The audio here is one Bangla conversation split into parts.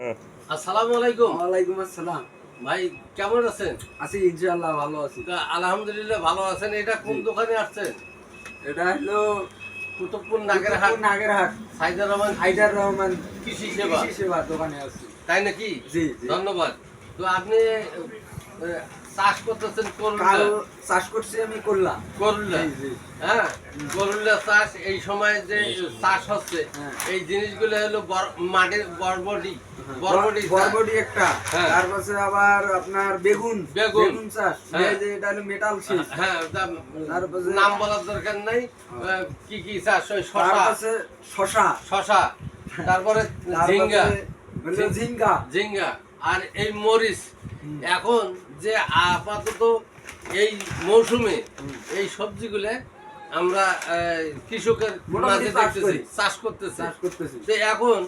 হ্যাঁ। আসসালামু আলাইকুম। ওয়ালাইকুম আসসালাম। ভাই কেমন আছেন? আছি ইনশাআল্লাহ ভালো আছি। তা আলহামদুলিল্লাহ ভালো আছেন। এটা কোন দোকানে আসছেন? এটা হলো কুতুবপুর নাগেরহাট। নাগেরহাট। সাইদার রহমান হায়দার রহমান কৃষি সেবা কৃষি সেবা। দোকানে আছি। তাই নাকি? জি জি। ধন্যবাদ। তো আপনি চাষ করতেছেন চাষ করছি আমি করলাম হ্যাঁ? চাষ এই সময় যে চাষ হচ্ছে হ্যাঁ। এই জিনিসগুলো হলো মাটির বরবটি। বরবটি বরবটি একটা। হ্যাঁ। তারপরে আবার আপনার বেগুন। বেগুন। চাষ। হ্যাঁ। এটা হলো মেটাল শীষ হ্যাঁ তারপরে- নাম বলার দরকার নাই। কি কি চাষ ওই শশা। শশা। শশা। তারপরে ঝিঙ্গা। ঝিঙ্গা। ঝিঙ্গা। আর এই মরিচ এখন যে আপাতত এই মৌসুমে এই সবজিগুলো আমরা কৃষকের মাঝে চাষ দেখতেছি চাষ করতেছে। চাষ করতেছি। তো এখন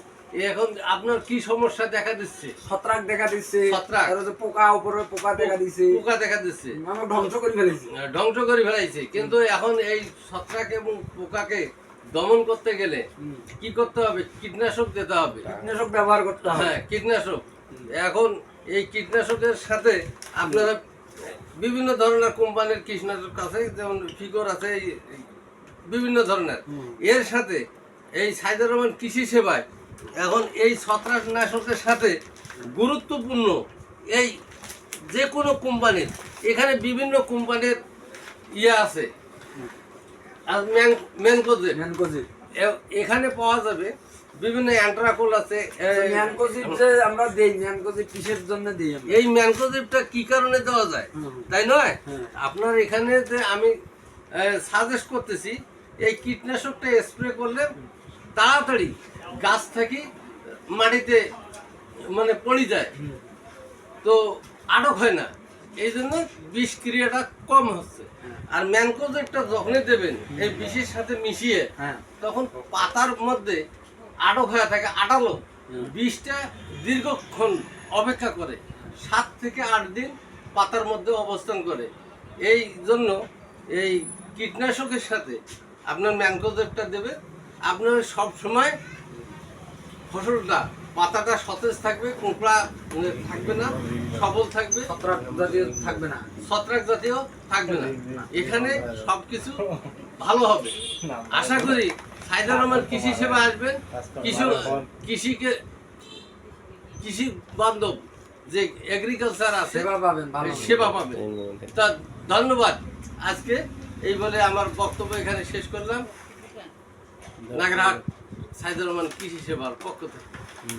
এখন আপনার কি সমস্যা দেখা দিচ্ছে? ছত্রাক দেখা দিচ্ছে ছত্রাক। পোকা উপরে পোকা দেখা দিচ্ছে। পোকা দেখা দিচ্ছে। ধ্বংস করে ফেলেছি। ধ্বংস করে ফেলাইছে। কিন্তু এখন এই ছত্রাক এবং পোকাকে দমন করতে গেলে কি করতে হবে? কীটনাশক দিতে হবে। কীটনাশক ব্যবহার করতে হবে। হ্যাঁ কীটনাশক। এখন এই কীটনাশকের সাথে আপনারা বিভিন্ন ধরনের কোম্পানির কীটনাশক আছে যেমন ফিগর আছে বিভিন্ন ধরনের। এর সাথে এই সাইদুর রহমান কৃষি সেবায় এখন এই ছত্রাকনাশকের সাথে গুরুত্বপূর্ণ এই যে কোনো কোম্পানির এখানে বিভিন্ন কোম্পানির ইয়ে আছে। আর ম্যান ম্যানকোজের। ম্যানকোজিব এ- এখানে পাওয়া যাবে বিভিন্ন অ্যান্ট্রাকোল আছে এই- ম্যানকোজিব যে আমরা দেই ম্যানকোজিব কিসের জন্য দেই এই ম্যানকোজিবটা কি কারণে দেওয়া যায়? তাই নয়? হ্যাঁ। আপনার এখানে যে আমি সাজেস্ট করতেছি এই কীটনাশকটা স্প্রে করলে তাড়াতাড়ি গাছ থেকে মাটিতে মানে পড়ে যায়। তো আটক হয় না। এই জন্য বিষ ক্রিয়াটা কম হচ্ছে। আর ম্যানকোজেবটা যখনই দেবেন এই বিষের সাথে মিশিয়ে হ্যাঁ। তখন পাতার মধ্যে আটক হয়ে থাকে আটালো বিষটা দীর্ঘক্ষণ অপেক্ষা করে সাত থেকে আট দিন পাতার মধ্যে অবস্থান করে। এই জন্য এই কীটনাশকের সাথে আপনার ম্যানকোজেবটা দেবে। আপনার সব সময় ফসলটা পাতাটা সতেজ থাকবে কোঁকড়া থাকবে না সবল থাকবে ছত্রাক জাতীয় থাকবে না। ছত্রাক জাতীয় থাকবে না এখানে সবকিছু ভালো হবে। আশা করি সাইদুর রহমান কৃষি সেবা আসবেন। কিছু কৃষিকে কৃষি বান্ধব যে এগ্রিকালচার আছে সেবা পাবেন সেবা পাবেন। তা ধন্যবাদ। আজকে এই বলে আমার বক্তব্য এখানে শেষ করলাম। নাগরহাট সাইদুর রহমান কৃষি সেবার পক্ষ থেকে।